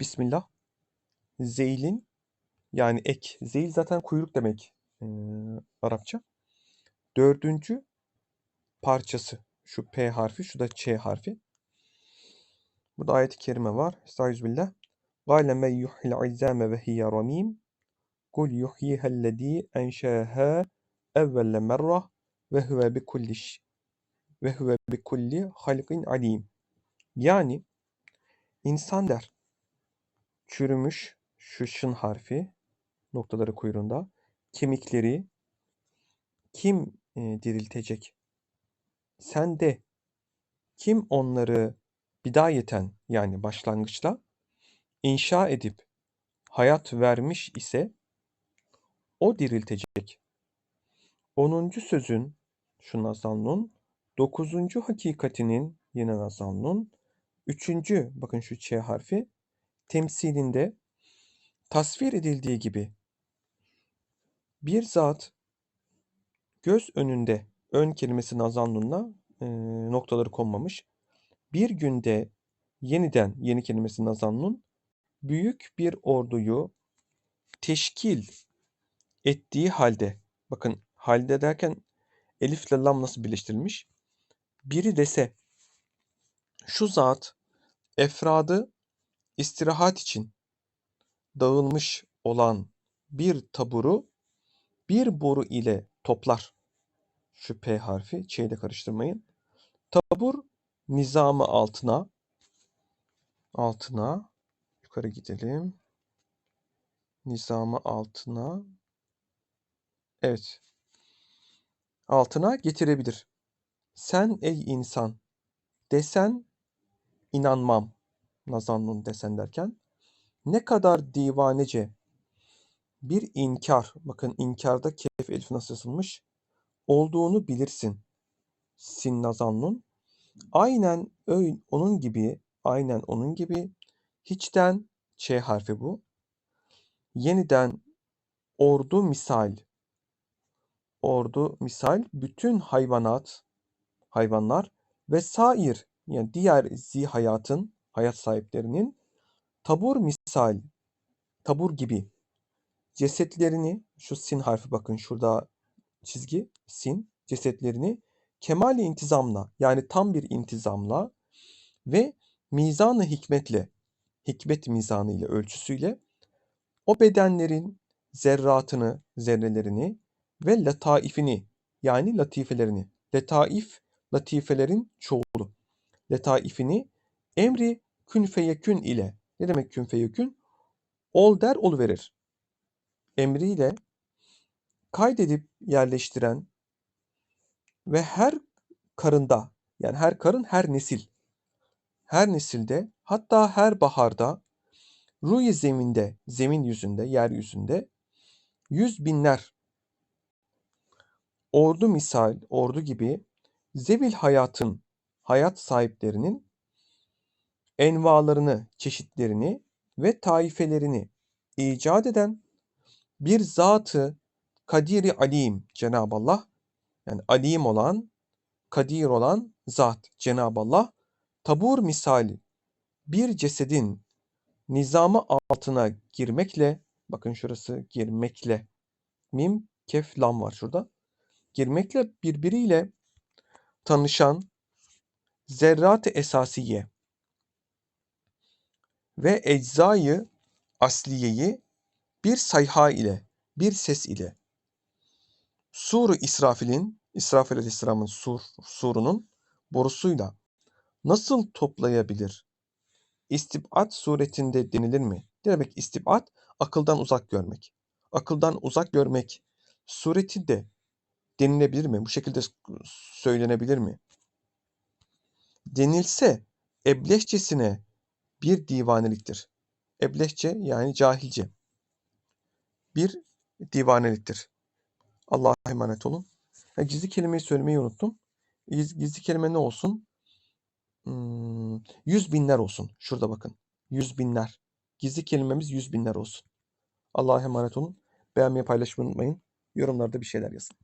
Bismillah. Zeylin yani ek. Zeyl zaten kuyruk demek eee, Arapça. Dördüncü parçası. Şu P harfi, şu da Ç harfi. Burada ayet-i kerime var. Estağfirullah. قَالَ مَنْ يُحْيِ الْعِزَامَ وَهِيَ رَمِيمٌ قُلْ يُحْيِيهَا الَّذ۪ي أَنْشَاهَا اَوَّلَ مَرَّةٍ وَهُوَ بِكُلِّ ş- وَهُوَ بِكُلِّ خَلْقٍ عَلِيمٌ Yani insan der, çürümüş şu şın harfi noktaları kuyruğunda kemikleri kim e, diriltecek? Sen de kim onları bidayeten yani başlangıçla inşa edip hayat vermiş ise o diriltecek. Onuncu sözün şu nazalnun, dokuzuncu hakikatinin yine nazalnun, üçüncü bakın şu ç harfi temsilinde tasvir edildiği gibi bir zat göz önünde ön kelimesi nazalnunla e, noktaları konmamış. Bir günde yeniden yeni kelimesi nazalnun büyük bir orduyu teşkil ettiği halde bakın halde derken elifle lam nasıl birleştirilmiş? Biri dese şu zat efradı istirahat için dağılmış olan bir taburu bir boru ile toplar. Şu P harfi Ç karıştırmayın. Tabur nizamı altına altına yukarı gidelim. Nizamı altına evet altına getirebilir. Sen ey insan desen inanmam. Nazannun desen derken ne kadar divanece bir inkar bakın inkarda kef elif nasıl yazılmış olduğunu bilirsin. Sin nazannun aynen onun gibi aynen onun gibi hiçten ç harfi bu. Yeniden ordu misal ordu misal bütün hayvanat hayvanlar ve sair yani diğer zi hayatın hayat sahiplerinin tabur misal tabur gibi cesetlerini şu sin harfi bakın şurada çizgi sin cesetlerini kemali intizamla yani tam bir intizamla ve mizanı hikmetle hikmet mizanı ile ölçüsüyle o bedenlerin zerratını, zerrelerini ve letaifini yani latifelerini, letaif, latifelerin çoğulu, letaifini emri kün feyekün ile, ne demek kün feyekün? Ol der ol verir. Emriyle kaydedip yerleştiren ve her karında yani her karın her nesil her nesilde hatta her baharda ruyi zeminde zemin yüzünde yeryüzünde yüz binler ordu misal ordu gibi zevil hayatın hayat sahiplerinin envalarını çeşitlerini ve taifelerini icat eden bir zatı kadiri alim Cenab-ı Allah yani alim olan kadir olan zat Cenab-ı Allah tabur misali bir cesedin nizamı altına girmekle bakın şurası girmekle mim kef lam var şurada girmekle birbiriyle tanışan zerrat-ı esasiye ve eczayı asliyeyi bir sayha ile bir ses ile Sur-u İsrafil'in İsrafil Aleyhisselam'ın sur, surunun borusuyla nasıl toplayabilir? İstibat suretinde denilir mi? Demek istibat? Akıldan uzak görmek. Akıldan uzak görmek sureti denilebilir mi? Bu şekilde söylenebilir mi? Denilse ebleşçesine bir divaneliktir. Ebleşçe yani cahilce bir divaneliktir. Allah'a emanet olun. Ha, gizli kelimeyi söylemeyi unuttum. Giz- Gizli kelime ne olsun? Hmm, yüz binler olsun. Şurada bakın. Yüz binler. Gizli kelimemiz yüz binler olsun. Allah'a emanet olun. Beğenmeyi paylaşmayı unutmayın. Yorumlarda bir şeyler yazın.